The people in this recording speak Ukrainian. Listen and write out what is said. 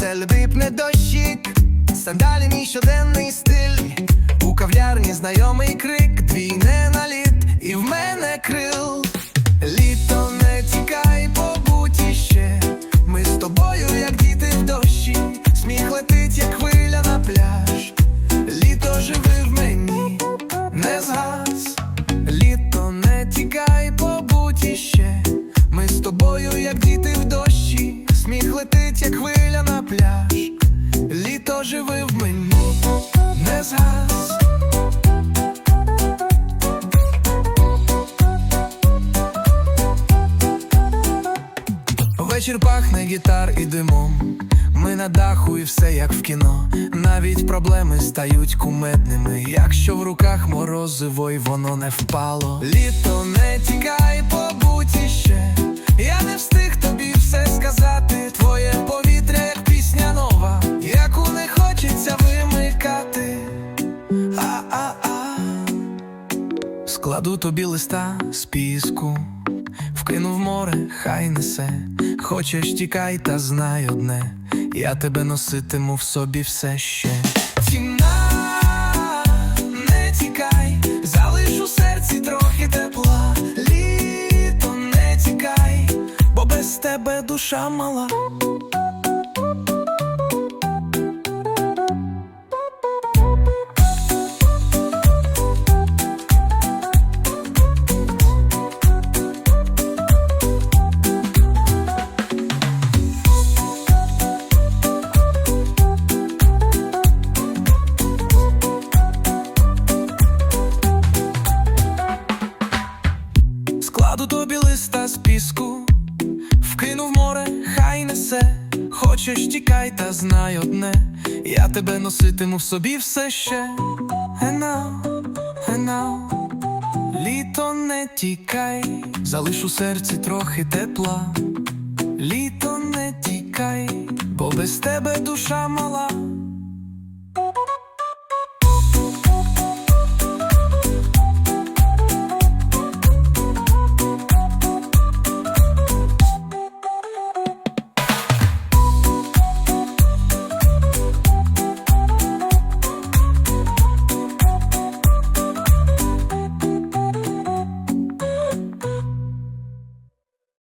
Серце липне дощик, сандалі мій щоденний стиль, у кав'ярні знайомий крик, двійне наліт, і в мене крил. Пляж. Літо живи в мені, не згас. Вечір пахне гітар і димом. Ми на даху і все як в кіно. Навіть проблеми стають кумедними. Якщо в руках морозиво і воно не впало. Літо не Складу тобі листа з піску, вкину в море, хай несе. Хочеш тікай, та знай одне, я тебе носитиму в собі все ще. Ціна, не тікай, залиш у серці трохи тепла. Літо не тікай, бо без тебе душа мала. Складу тобі листа з піску, вкину в море, хай несе. Хочеш тікай, та знай одне, я тебе носитиму в собі все ще. Ена, ена, літо не тікай, залиш у серці трохи тепла. Літо не тікай, бо без тебе душа мала.